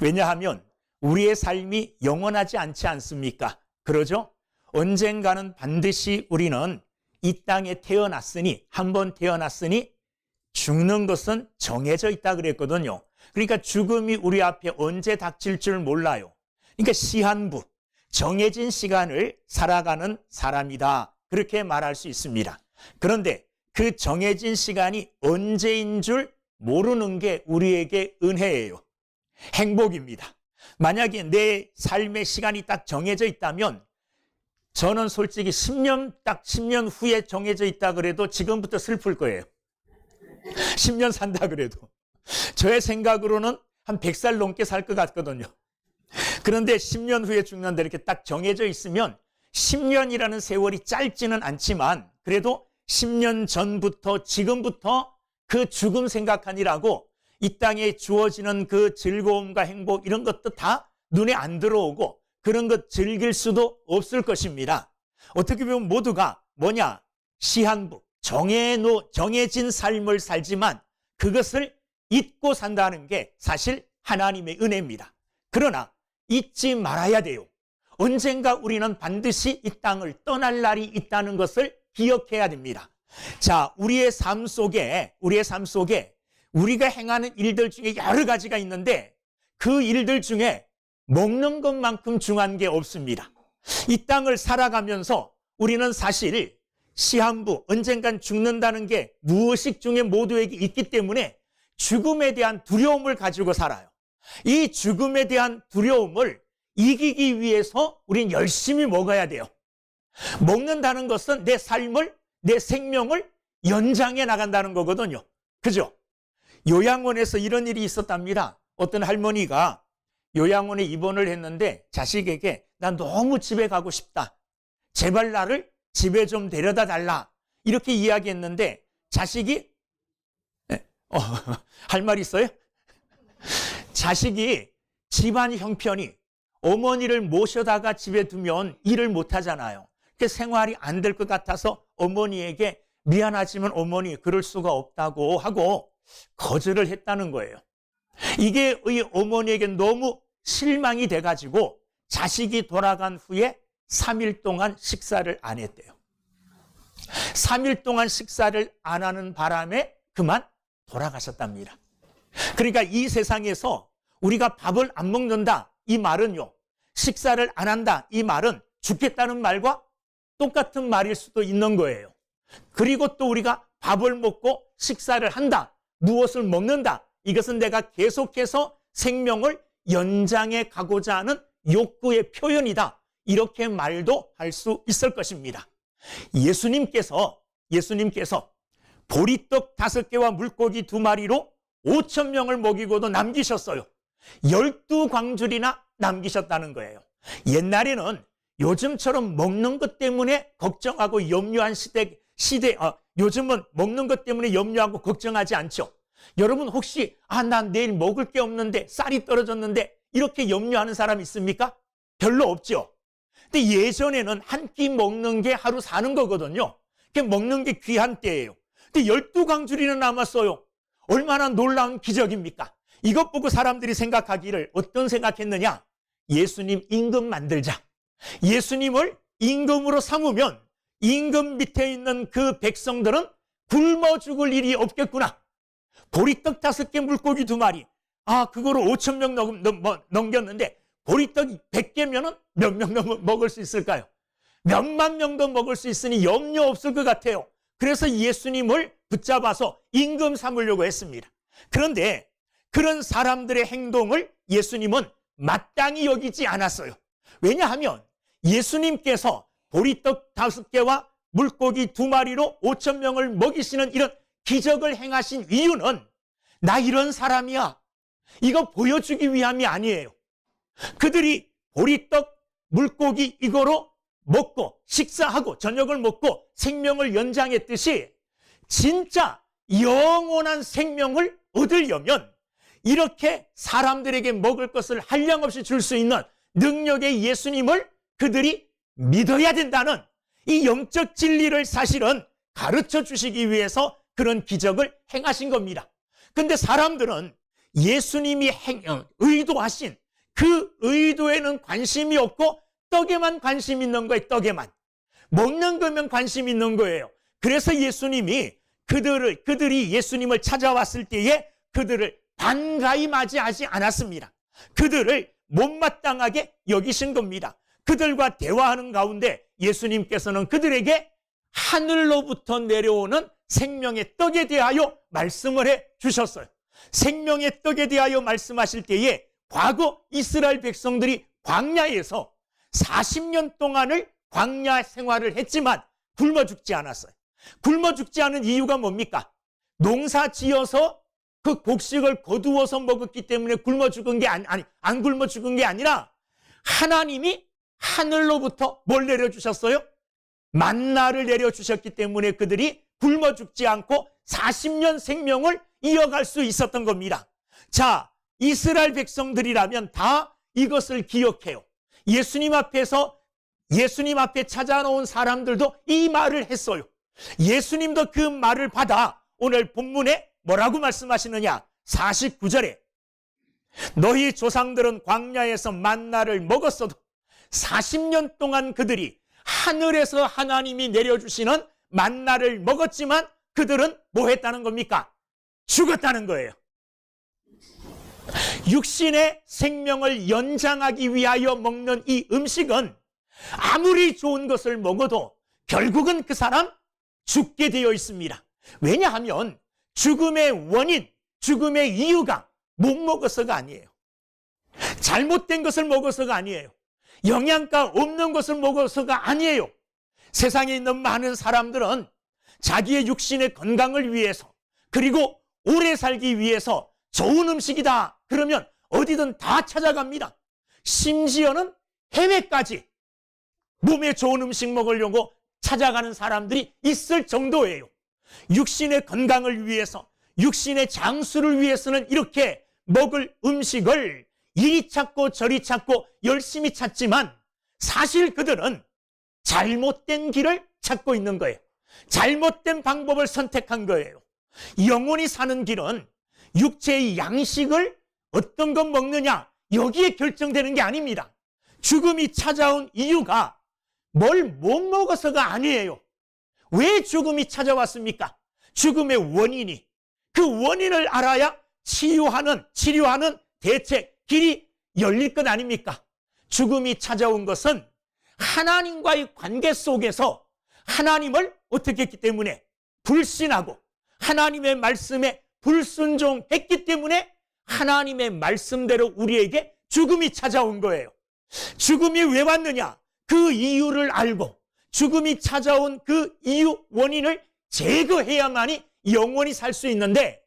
왜냐하면 우리의 삶이 영원하지 않지 않습니까? 그러죠? 언젠가는 반드시 우리는 이 땅에 태어났으니, 한 번 태어났으니 죽는 것은 정해져 있다 그랬거든요. 그러니까 죽음이 우리 앞에 언제 닥칠 줄 몰라요. 그러니까 시한부, 정해진 시간을 살아가는 사람이다. 그렇게 말할 수 있습니다. 그런데 그 정해진 시간이 언제인 줄 모르는 게 우리에게 은혜예요. 행복입니다. 만약에 내 삶의 시간이 딱 정해져 있다면 저는 솔직히 10년 딱 10년 후에 정해져 있다 그래도 지금부터 슬플 거예요. 10년 산다 그래도. 저의 생각으로는 한 100살 넘게 살 것 같거든요. 그런데 10년 후에 죽는다 이렇게 딱 정해져 있으면 10년이라는 세월이 짧지는 않지만 그래도 10년 전부터 지금부터 그 죽음 생각하니라고 이 땅에 주어지는 그 즐거움과 행복 이런 것도 다 눈에 안 들어오고 그런 것 즐길 수도 없을 것입니다. 어떻게 보면 모두가 뭐냐? 시한부, 정해놓, 정해진 삶을 살지만 그것을 잊고 산다는 게 사실 하나님의 은혜입니다. 그러나 잊지 말아야 돼요. 언젠가 우리는 반드시 이 땅을 떠날 날이 있다는 것을 기억해야 됩니다. 자, 우리의 삶 속에, 우리의 삶 속에 우리가 행하는 일들 중에 여러 가지가 있는데 그 일들 중에 먹는 것만큼 중요한 게 없습니다. 이 땅을 살아가면서 우리는 사실 시한부, 언젠간 죽는다는 게 무의식 중에 모두에게 있기 때문에 죽음에 대한 두려움을 가지고 살아요. 이 죽음에 대한 두려움을 이기기 위해서 우리는 열심히 먹어야 돼요. 먹는다는 것은 내 삶을, 내 생명을 연장해 나간다는 거거든요. 그죠? 요양원에서 이런 일이 있었답니다. 어떤 할머니가 요양원에 입원을 했는데 자식에게 난 너무 집에 가고 싶다. 제발 나를 집에 좀 데려다 달라. 이렇게 이야기했는데 자식이 어, 할 말 있어요? 자식이 집안 형편이 어머니를 모셔다가 집에 두면 일을 못 하잖아요. 그 생활이 안 될 것 같아서 어머니에게 미안하지만 어머니 그럴 수가 없다고 하고 거절을 했다는 거예요. 이게 이 어머니에게 너무 실망이 돼가지고 자식이 돌아간 후에 3일 동안 식사를 안 했대요. 3일 동안 식사를 안 하는 바람에 그만 돌아가셨답니다. 그러니까 이 세상에서 우리가 밥을 안 먹는다 이 말은요. 식사를 안 한다 이 말은 죽겠다는 말과 똑같은 말일 수도 있는 거예요. 그리고 또 우리가 밥을 먹고 식사를 한다. 무엇을 먹는다. 이것은 내가 계속해서 생명을 연장해 가고자 하는 욕구의 표현이다. 이렇게 말도 할 수 있을 것입니다. 예수님께서 예수님께서 보리떡 다섯 개와 물고기 두 마리로 5천 명을 먹이고도 남기셨어요. 열두 광줄이나 남기셨다는 거예요. 옛날에는 요즘처럼 먹는 것 때문에 걱정하고 염려한 시대, 시대, 어, 요즘은 먹는 것 때문에 염려하고 걱정하지 않죠. 여러분 혹시, 아, 난 내일 먹을 게 없는데, 쌀이 떨어졌는데, 이렇게 염려하는 사람 있습니까? 별로 없죠. 근데 예전에는 한 끼 먹는 게 하루 사는 거거든요. 그 먹는 게 귀한 때예요. 근데 열두 광줄이나 남았어요. 얼마나 놀라운 기적입니까? 이것 보고 사람들이 생각하기를 어떤 생각했느냐? 예수님 임금 만들자. 예수님을 임금으로 삼으면 임금 밑에 있는 그 백성들은 굶어 죽을 일이 없겠구나. 보리떡 다섯 개 물고기 두 마리. 아, 그거로 5천 명 넘, 넘, 뭐, 넘겼는데 보리떡이 100개면은 몇 명 먹을 수 있을까요? 몇만 명도 먹을 수 있으니 염려 없을 것 같아요. 그래서 예수님을 붙잡아서 임금 삼으려고 했습니다. 그런데 그런 사람들의 행동을 예수님은 마땅히 여기지 않았어요. 왜냐하면 예수님께서 보리떡 다섯 개와 물고기 두 마리로 5천 명을 먹이시는 이런 기적을 행하신 이유는 나 이런 사람이야. 이거 보여주기 위함이 아니에요. 그들이 보리떡, 물고기 이거로 먹고 식사하고 저녁을 먹고 생명을 연장했듯이 진짜 영원한 생명을 얻으려면 이렇게 사람들에게 먹을 것을 한량없이 줄 수 있는 능력의 예수님을 그들이 믿어야 된다는 이 영적 진리를 사실은 가르쳐 주시기 위해서 그런 기적을 행하신 겁니다. 근데 사람들은 예수님이 행, 어, 의도하신 그 의도에는 관심이 없고 떡에만 관심 있는 거예요. 떡에만. 먹는 거면 관심 있는 거예요. 그래서 예수님이 그들을 그들이 예수님을 찾아왔을 때에 그들을 반가이 맞이하지 않았습니다. 그들을 못마땅하게 여기신 겁니다. 그들과 대화하는 가운데 예수님께서는 그들에게 하늘로부터 내려오는 생명의 떡에 대하여 말씀을 해 주셨어요. 생명의 떡에 대하여 말씀하실 때에 과거 이스라엘 백성들이 광야에서 40년 동안을 광야 생활을 했지만 굶어 죽지 않았어요. 굶어 죽지 않은 이유가 뭡니까? 농사 지어서 그 곡식을 거두어서 먹었기 때문에 굶어 죽은 게 아니, 아니 안 굶어 죽은 게 아니라 하나님이 하늘로부터 뭘 내려주셨어요? 만나를 내려주셨기 때문에 그들이 굶어 죽지 않고 40년 생명을 이어갈 수 있었던 겁니다. 자, 이스라엘 백성들이라면 다 이것을 기억해요. 예수님 앞에서 예수님 앞에 찾아놓은 사람들도 이 말을 했어요. 예수님도 그 말을 받아 오늘 본문에 뭐라고 말씀하시느냐? 49절에 너희 조상들은 광야에서 만나를 먹었어도 40년 동안 그들이 하늘에서 하나님이 내려주시는 만나를 먹었지만 그들은 뭐 했다는 겁니까? 죽었다는 거예요. 육신의 생명을 연장하기 위하여 먹는 이 음식은 아무리 좋은 것을 먹어도 결국은 그 사람 죽게 되어 있습니다. 왜냐하면 죽음의 원인, 죽음의 이유가 못 먹어서가 아니에요. 잘못된 것을 먹어서가 아니에요. 영양가 없는 것을 먹어서가 아니에요. 세상에 있는 많은 사람들은 자기의 육신의 건강을 위해서 그리고 오래 살기 위해서 좋은 음식이다. 그러면 어디든 다 찾아갑니다. 심지어는 해외까지 몸에 좋은 음식 먹으려고 찾아가는 사람들이 있을 정도예요. 육신의 건강을 위해서, 육신의 장수를 위해서는 이렇게 먹을 음식을 이리 찾고 저리 찾고 열심히 찾지만 사실 그들은 잘못된 길을 찾고 있는 거예요. 잘못된 방법을 선택한 거예요. 영원히 사는 길은 육체의 양식을 어떤 것 먹느냐 여기에 결정되는 게 아닙니다. 죽음이 찾아온 이유가 뭘 못 먹어서가 아니에요. 왜 죽음이 찾아왔습니까? 죽음의 원인이 그 원인을 알아야 치유하는 치료하는 대책 길이 열릴 것 아닙니까? 죽음이 찾아온 것은 하나님과의 관계 속에서 하나님을 어떻게 했기 때문에 불신하고 하나님의 말씀에 불순종했기 때문에 하나님의 말씀대로 우리에게 죽음이 찾아온 거예요. 죽음이 왜 왔느냐? 그 이유를 알고 죽음이 찾아온 그 이유 원인을 제거해야만이 영원히 살 수 있는데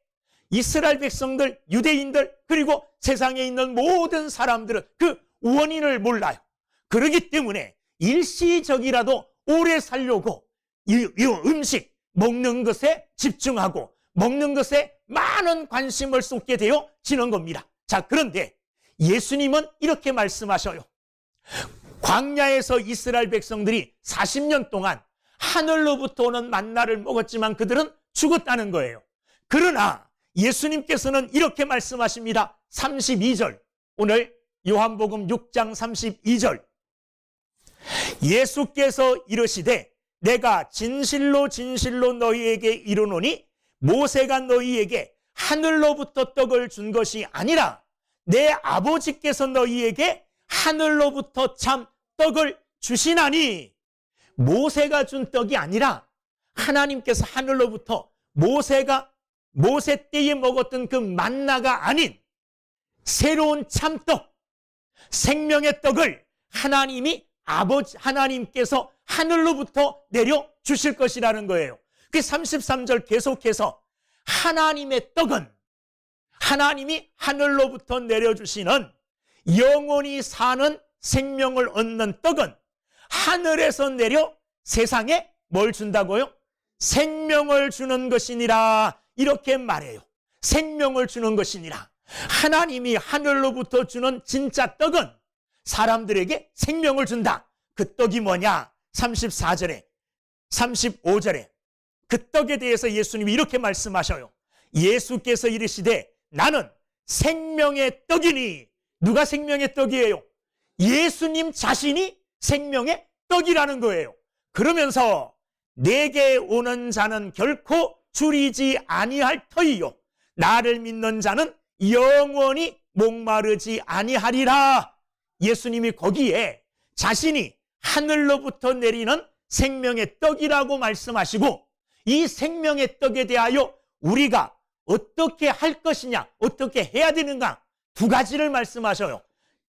이스라엘 백성들, 유대인들, 그리고 세상에 있는 모든 사람들은 그 원인을 몰라요. 그러기 때문에 일시적이라도 오래 살려고 이, 이 음식, 먹는 것에 집중하고 먹는 것에 많은 관심을 쏟게 되어지는 겁니다. 자, 그런데 예수님은 이렇게 말씀하셔요. 광야에서 이스라엘 백성들이 40년 동안 하늘로부터 오는 만나를 먹었지만 그들은 죽었다는 거예요. 그러나 예수님께서는 이렇게 말씀하십니다. 32절. 오늘 요한복음 6장 32절. 예수께서 이르시되 내가 진실로 진실로 너희에게 이르노니 모세가 너희에게 하늘로부터 떡을 준 것이 아니라 내 아버지께서 너희에게 하늘로부터 참 떡을 주시나니 모세가 준 떡이 아니라 하나님께서 하늘로부터 모세가 모세 때에 먹었던 그 만나가 아닌 새로운 참떡, 생명의 떡을 하나님이 아버지 하나님께서 하늘로부터 내려 주실 것이라는 거예요. 그 33절 계속해서 하나님의 떡은 하나님이 하늘로부터 내려주시는 영원히 사는 생명을 얻는 떡은 하늘에서 내려 세상에 뭘 준다고요? 생명을 주는 것이니라 이렇게 말해요. 생명을 주는 것이니라. 하나님이 하늘로부터 주는 진짜 떡은 사람들에게 생명을 준다. 그 떡이 뭐냐? 34절에, 35절에 그 떡에 대해서 예수님이 이렇게 말씀하셔요. 예수께서 이르시되 나는 생명의 떡이니 누가 생명의 떡이에요? 예수님 자신이 생명의 떡이라는 거예요. 그러면서 내게 오는 자는 결코 줄이지 아니할 터이요 나를 믿는 자는 영원히 목마르지 아니하리라. 예수님이 거기에 자신이 하늘로부터 내리는 생명의 떡이라고 말씀하시고 이 생명의 떡에 대하여 우리가 어떻게 할 것이냐, 어떻게 해야 되는가 두 가지를 말씀하셔요.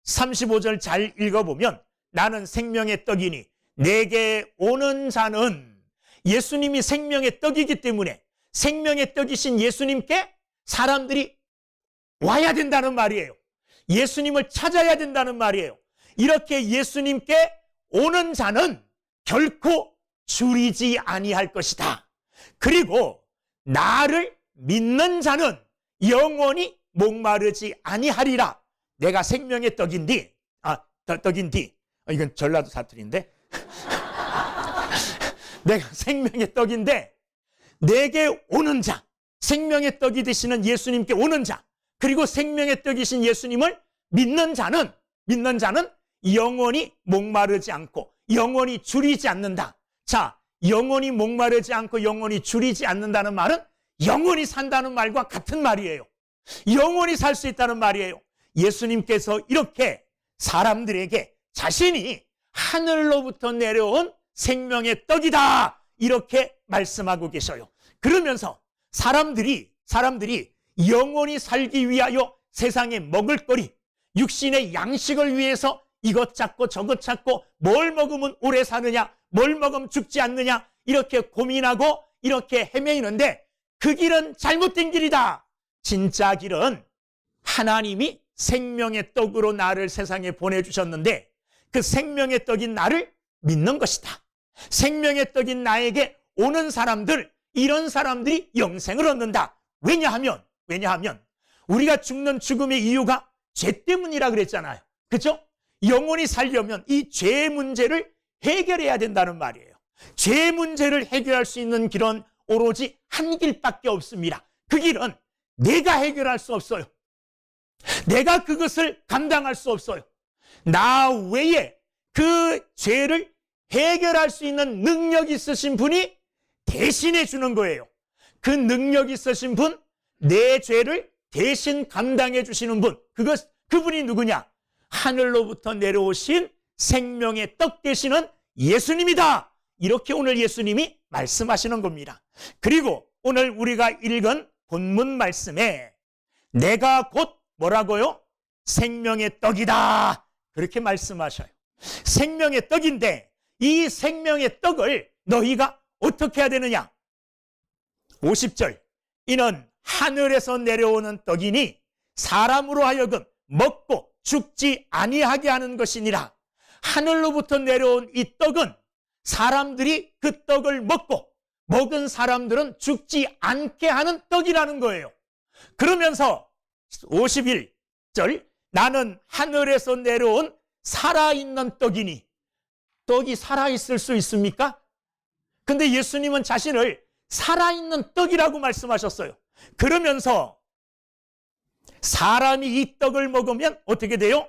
35절 잘 읽어보면 나는 생명의 떡이니 내게 오는 자는 예수님이 생명의 떡이기 때문에 생명의 떡이신 예수님께 사람들이 와야 된다는 말이에요. 예수님을 찾아야 된다는 말이에요. 이렇게 예수님께 오는 자는 결코 줄이지 아니할 것이다. 그리고 나를 믿는 자는 영원히 목마르지 아니하리라. 내가 생명의 떡인디, 아, 떡- 떡인디. 아, 이건 전라도 사투리인데. 내가 생명의 떡인데, 내게 오는 자, 생명의 떡이 되시는 예수님께 오는 자, 그리고 생명의 떡이신 예수님을 믿는 자는, 믿는 자는 영원히 목마르지 않고, 영원히 줄이지 않는다. 자, 영원히 목마르지 않고 영원히 줄이지 않는다는 말은 영원히 산다는 말과 같은 말이에요. 영원히 살 수 있다는 말이에요. 예수님께서 이렇게 사람들에게 자신이 하늘로부터 내려온 생명의 떡이다. 이렇게 말씀하고 계셔요. 그러면서 사람들이, 사람들이 영원히 살기 위하여 세상에 먹을거리, 육신의 양식을 위해서 이것 찾고 저것 찾고 뭘 먹으면 오래 사느냐, 뭘 먹으면 죽지 않느냐, 이렇게 고민하고 이렇게 헤매이는데 그 길은 잘못된 길이다. 진짜 길은 하나님이 생명의 떡으로 나를 세상에 보내주셨는데 그 생명의 떡인 나를 믿는 것이다. 생명의 떡인 나에게 오는 사람들, 이런 사람들이 영생을 얻는다. 왜냐하면, 왜냐하면 우리가 죽는 죽음의 이유가 죄 때문이라 그랬잖아요. 그죠? 영원히 살려면 이죄 문제를 해결해야 된다는 말이에요. 죄 문제를 해결할 수 있는 길은 오로지 한 길밖에 없습니다. 그 길은 내가 해결할 수 없어요. 내가 그것을 감당할 수 없어요. 나 외에 그 죄를 해결할 수 있는 능력 있으신 분이 대신해 주는 거예요. 그 능력 있으신 분, 내 죄를 대신 감당해 주시는 분, 그것, 그분이 누구냐? 하늘로부터 내려오신 생명의 떡 되시는 예수님이다. 이렇게 오늘 예수님이 말씀하시는 겁니다. 그리고 오늘 우리가 읽은 본문 말씀에 내가 곧 뭐라고요? 생명의 떡이다. 그렇게 말씀하셔요. 생명의 떡인데 이 생명의 떡을 너희가 어떻게 해야 되느냐? 50절. 이는 하늘에서 내려오는 떡이니 사람으로 하여금 먹고 죽지 아니하게 하는 것이니라. 하늘로부터 내려온 이 떡은 사람들이 그 떡을 먹고 먹은 사람들은 죽지 않게 하는 떡이라는 거예요. 그러면서 51절 나는 하늘에서 내려온 살아있는 떡이니 떡이 살아있을 수 있습니까? 근데 예수님은 자신을 살아있는 떡이라고 말씀하셨어요. 그러면서 사람이 이 떡을 먹으면 어떻게 돼요?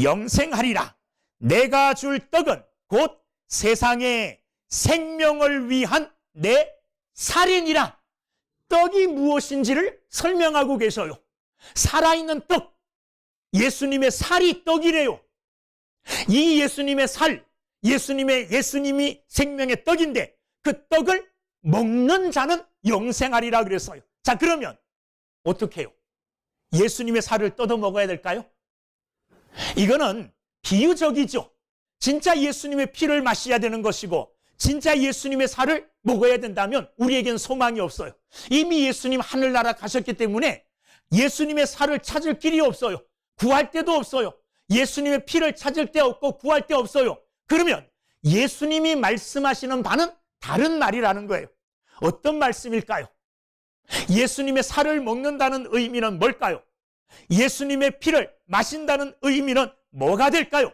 영생하리라. 내가 줄 떡은 곧 세상의 생명을 위한 내 살인이라. 떡이 무엇인지를 설명하고 계셔요. 살아있는 떡. 예수님의 살이 떡이래요. 이 예수님의 살, 예수님의 예수님이 생명의 떡인데 그 떡을 먹는 자는 영생하리라 그랬어요. 자, 그러면 어떻게 해요? 예수님의 살을 뜯어 먹어야 될까요? 이거는 비유적이죠. 진짜 예수님의 피를 마셔야 되는 것이고 진짜 예수님의 살을 먹어야 된다면 우리에겐 소망이 없어요. 이미 예수님 하늘나라 가셨기 때문에 예수님의 살을 찾을 길이 없어요. 구할 데도 없어요. 예수님의 피를 찾을 데 없고 구할 데 없어요. 그러면 예수님이 말씀하시는 바는 다른 말이라는 거예요. 어떤 말씀일까요? 예수님의 살을 먹는다는 의미는 뭘까요? 예수님의 피를 마신다는 의미는 뭐가 될까요?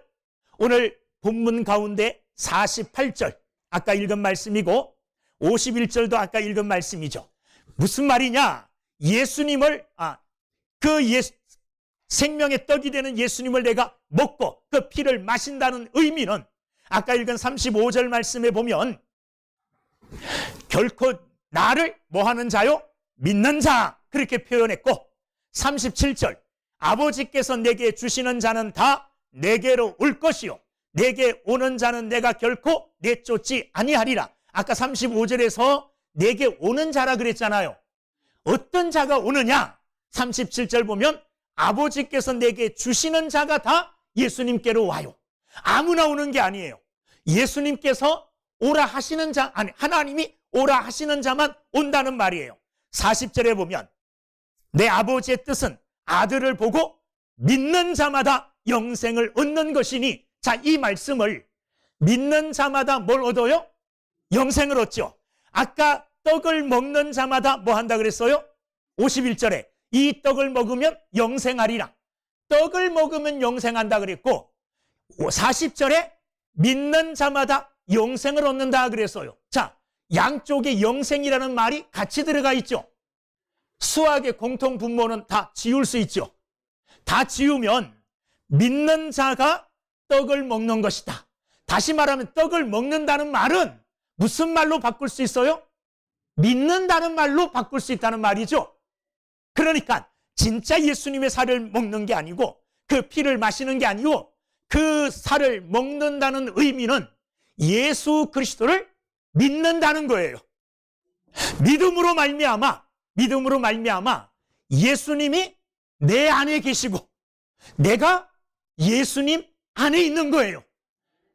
오늘 본문 가운데 48절, 아까 읽은 말씀이고 51절도 아까 읽은 말씀이죠. 무슨 말이냐? 예수님을, 아, 그 예, 생명의 떡이 되는 예수님을 내가 먹고 그 피를 마신다는 의미는 아까 읽은 35절 말씀에 보면 결코 나를 뭐 하는 자요? 믿는 자. 그렇게 표현했고 37절 아버지께서 내게 주시는 자는 다 내게로 올 것이요. 내게 오는 자는 내가 결코 내쫓지 아니하리라. 아까 35절에서 내게 오는 자라 그랬잖아요. 어떤 자가 오느냐? 37절 보면 아버지께서 내게 주시는 자가 다 예수님께로 와요 아무나 오는 게 아니에요 예수님께서 오라 하시는 자 아니 하나님이 오라 하시는 자만 온다는 말이에요 40절에 보면 내 아버지의 뜻은 아들을 보고 믿는 자마다 영생을 얻는 것이니 자 이 말씀을 믿는 자마다 뭘 얻어요? 영생을 얻죠 아까 떡을 먹는 자마다 뭐 한다 그랬어요? 51절에 이 떡을 먹으면 영생하리라 떡을 먹으면 영생한다 그랬고 40절에 믿는 자마다 영생을 얻는다 그랬어요 자 양쪽에 영생이라는 말이 같이 들어가 있죠 수학의 공통 분모는 다 지울 수 있죠. 다 지우면 믿는 자가 떡을 먹는 것이다. 다시 말하면 떡을 먹는다는 말은 무슨 말로 바꿀 수 있어요? 믿는다는 말로 바꿀 수 있다는 말이죠. 그러니까 진짜 예수님의 살을 먹는 게 아니고 그 피를 마시는 게 아니고 그 살을 먹는다는 의미는 예수 그리스도를 믿는다는 거예요. 믿음으로 말미암아 믿음으로 말미암아 예수님이 내 안에 계시고 내가 예수님 안에 있는 거예요.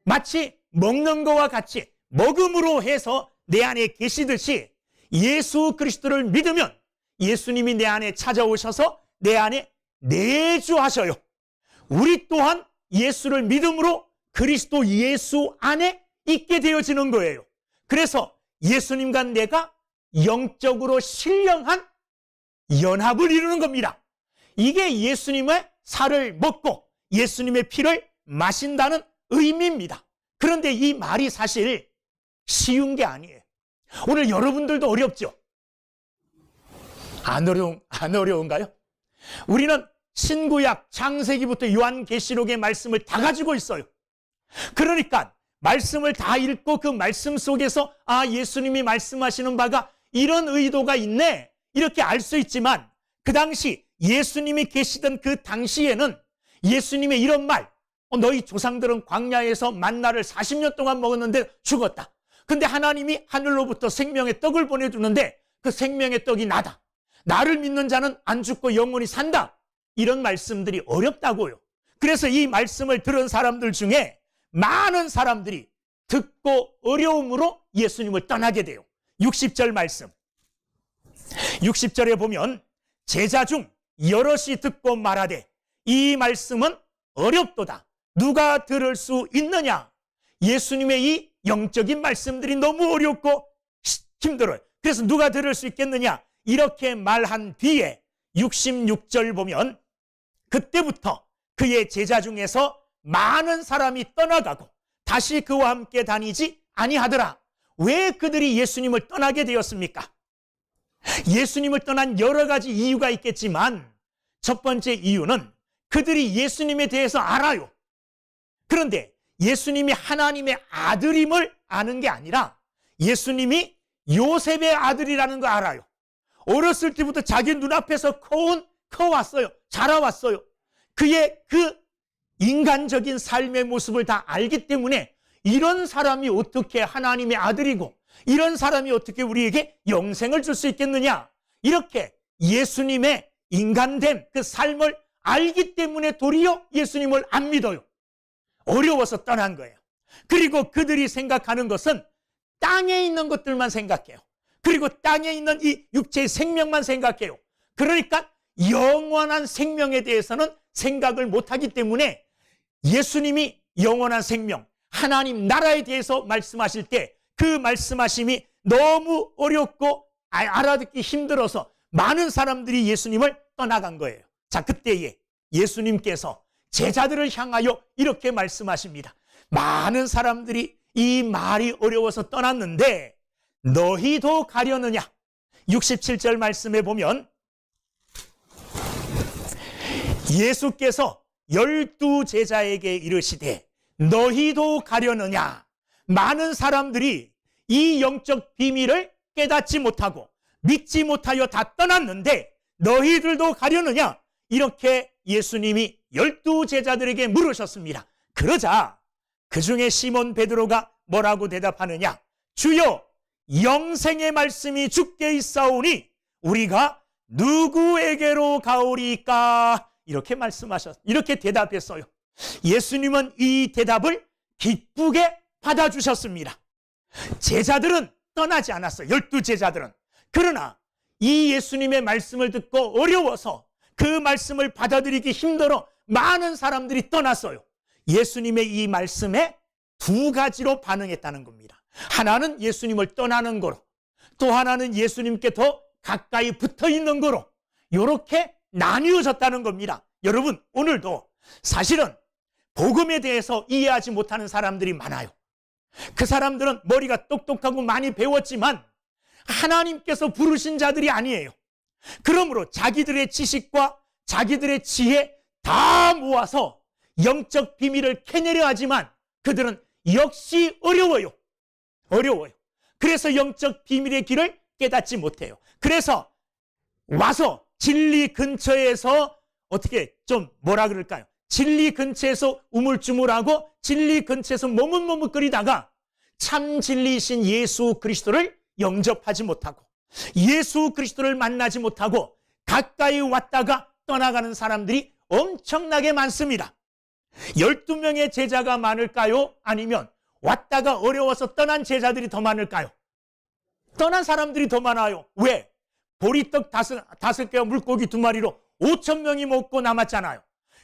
마치 먹는 거와 같이 먹음으로 해서 내 안에 계시듯이 예수 그리스도를 믿으면 예수님이 내 안에 찾아오셔서 내 안에 내주하셔요. 우리 또한 예수를 믿음으로 그리스도 예수 안에 있게 되어지는 거예요. 그래서 예수님과 내가 영적으로 신령한 연합을 이루는 겁니다. 이게 예수님의 살을 먹고 예수님의 피를 마신다는 의미입니다. 그런데 이 말이 사실 쉬운 게 아니에요. 오늘 여러분들도 어렵죠? 안 어려운, 안 어려운가요? 우리는 신구약 창세기부터 요한계시록의 말씀을 다 가지고 있어요. 그러니까 말씀을 다 읽고 그 말씀 속에서 아 예수님이 말씀하시는 바가 이런 의도가 있네. 이렇게 알 수 있지만 그 당시 예수님이 계시던 그 당시에는 예수님의 이런 말, 어, 너희 조상들은 광야에서 만나를 40년 동안 먹었는데 죽었다. 근데 하나님이 하늘로부터 생명의 떡을 보내주는데 그 생명의 떡이 나다. 나를 믿는 자는 안 죽고 영원히 산다. 이런 말씀들이 어렵다고요. 그래서 이 말씀을 들은 사람들 중에 많은 사람들이 듣고 어려움으로 예수님을 떠나게 돼요. 60절 말씀. 60절에 보면 제자 중 여럿이 듣고 말하되 이 말씀은 어렵도다. 누가 들을 수 있느냐? 예수님의 이 영적인 말씀들이 너무 어렵고 힘들어요. 그래서 누가 들을 수 있겠느냐? 이렇게 말한 뒤에 66절 보면 그때부터 그의 제자 중에서 많은 사람이 떠나가고 다시 그와 함께 다니지 아니하더라. 왜 그들이 예수님을 떠나게 되었습니까? 예수님을 떠난 여러 가지 이유가 있겠지만 첫 번째 이유는 그들이 예수님에 대해서 알아요. 그런데 예수님이 하나님의 아들임을 아는 게 아니라 예수님이 요셉의 아들이라는 거 알아요. 어렸을 때부터 자기 눈앞에서 커온, 커왔어요. 자라왔어요. 그의 그 인간적인 삶의 모습을 다 알기 때문에 이런 사람이 어떻게 하나님의 아들이고 이런 사람이 어떻게 우리에게 영생을 줄 수 있겠느냐? 이렇게 예수님의 인간된 그 삶을 알기 때문에 도리어 예수님을 안 믿어요. 어려워서 떠난 거예요. 그리고 그들이 생각하는 것은 땅에 있는 것들만 생각해요. 그리고 땅에 있는 이 육체의 생명만 생각해요. 그러니까 영원한 생명에 대해서는 생각을 못하기 때문에 예수님이 영원한 생명, 하나님 나라에 대해서 말씀하실 때 그 말씀하심이 너무 어렵고 아, 알아듣기 힘들어서 많은 사람들이 예수님을 떠나간 거예요. 자, 그때에 예수님께서 제자들을 향하여 이렇게 말씀하십니다. 많은 사람들이 이 말이 어려워서 떠났는데 너희도 가려느냐? 67절 말씀에 보면 예수께서 열두 제자에게 이르시되 너희도 가려느냐? 많은 사람들이 이 영적 비밀을 깨닫지 못하고 믿지 못하여 다 떠났는데 너희들도 가려느냐? 이렇게 예수님이 열두 제자들에게 물으셨습니다. 그러자 그 중에 시몬 베드로가 뭐라고 대답하느냐 주여 영생의 말씀이 죽게 있사오니 우리가 누구에게로 가오리까 이렇게 말씀하셨 이렇게 대답했어요. 예수님은 이 대답을 기쁘게 받아주셨습니다. 제자들은 떠나지 않았어요. 열두 제자들은. 그러나 이 예수님의 말씀을 듣고 어려워서 그 말씀을 받아들이기 힘들어 많은 사람들이 떠났어요. 예수님의 이 말씀에 두 가지로 반응했다는 겁니다. 하나는 예수님을 떠나는 거로 또 하나는 예수님께 더 가까이 붙어 있는 거로. 이렇게 나뉘어졌다는 겁니다. 여러분, 오늘도 사실은 복음에 대해서 이해하지 못하는 사람들이 많아요. 그 사람들은 머리가 똑똑하고 많이 배웠지만 하나님께서 부르신 자들이 아니에요. 그러므로 자기들의 지식과 자기들의 지혜 다 모아서 영적 비밀을 캐내려 하지만 그들은 역시 어려워요. 어려워요. 그래서 영적 비밀의 길을 깨닫지 못해요. 그래서 와서 진리 근처에서 어떻게 좀 뭐라 그럴까요? 진리 근처에서 우물쭈물하고 진리 근처에서 머뭇머뭇거리다가 참 진리이신 예수 그리스도를 영접하지 못하고 예수 그리스도를 만나지 못하고 가까이 왔다가 떠나가는 사람들이 엄청나게 많습니다. 12명의 제자가 많을까요? 아니면 왔다가 어려워서 떠난 제자들이 더 많을까요? 떠난 사람들이 더 많아요. 왜? 보리떡 다섯, 다섯 개와 물고기 두 마리로 5천 명이 먹고 남았잖아요.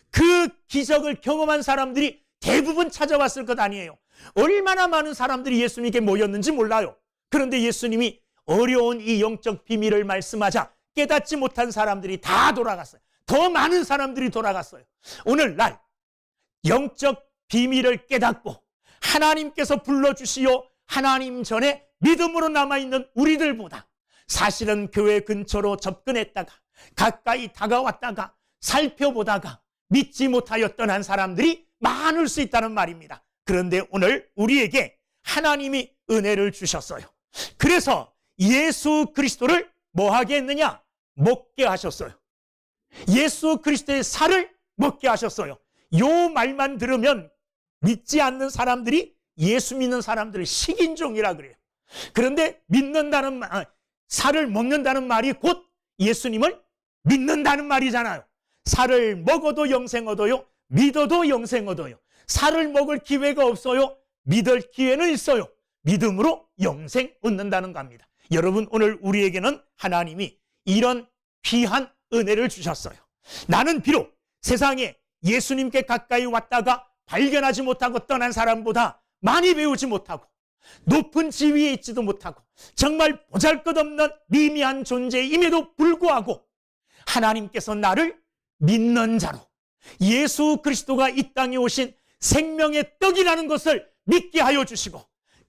그 기적을 경험한 사람들이 대부분 찾아왔을 것 아니에요. 얼마나 많은 사람들이 예수님께 모였는지 몰라요. 그런데 예수님이 어려운 이 영적 비밀을 말씀하자 깨닫지 못한 사람들이 다 돌아갔어요. 더 많은 사람들이 돌아갔어요. 오늘날 영적 비밀을 깨닫고 하나님께서 불러주시오 하나님 전에 믿음으로 남아있는 우리들보다 사실은 교회 근처로 접근했다가 가까이 다가왔다가 살펴보다가 믿지 못하여 떠난 사람들이 많을 수 있다는 말입니다. 그런데 오늘 우리에게 하나님이 은혜를 주셨어요. 그래서 예수 그리스도를 뭐 하게 했느냐? 먹게 하셨어요. 예수 그리스도의 살을 먹게 하셨어요. 요 말만 들으면 믿지 않는 사람들이 예수 믿는 사람들을 식인종이라 그래요. 그런데 믿는다는 말, 아, 살을 먹는다는 말이 곧 예수님을 믿는다는 말이잖아요. 살을 먹어도 영생 얻어요. 믿어도 영생 얻어요. 살을 먹을 기회가 없어요. 믿을 기회는 있어요. 믿음으로 영생 얻는다는 겁니다. 여러분 오늘 우리에게는 하나님이 이런 귀한 은혜를 주셨어요. 나는 비록 세상에 예수님께 가까이 왔다가 발견하지 못하고 떠난 사람보다 많이 배우지 못하고 높은 지위에 있지도 못하고 정말 보잘것없는 미미한 존재임에도 불구하고 하나님께서 나를 믿는 자로 예수 그리스도가 이 땅에 오신 생명의 떡이라는 것을 믿게 하여 주시고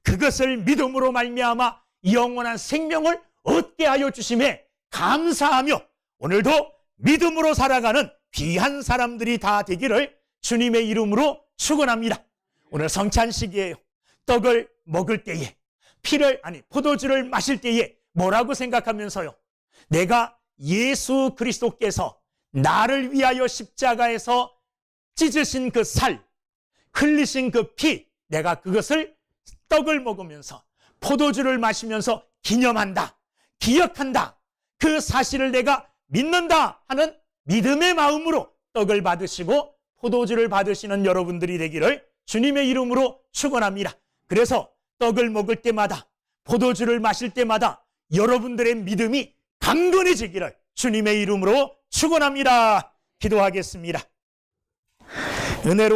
그것을 믿음으로 말미암아 영원한 생명을 얻게 하여 주심에 감사하며 오늘도 믿음으로 살아가는 귀한 사람들이 다 되기를 주님의 이름으로 축원합니다. 오늘 성찬식이에요. 떡을 먹을 때에 피를 아니 포도주를 마실 때에 뭐라고 생각하면서요. 내가 예수 그리스도께서 나를 위하여 십자가에서 찢으신 그 살, 흘리신 그 피, 내가 그것을 떡을 먹으면서 포도주를 마시면서 기념한다, 기억한다. 그 사실을 내가 믿는다 하는 믿음의 마음으로 떡을 받으시고 포도주를 받으시는 여러분들이 되기를 주님의 이름으로 축원합니다. 그래서 떡을 먹을 때마다 포도주를 마실 때마다 여러분들의 믿음이 강건해지기를 주님의 이름으로 축원합니다. 기도하겠습니다. 은혜로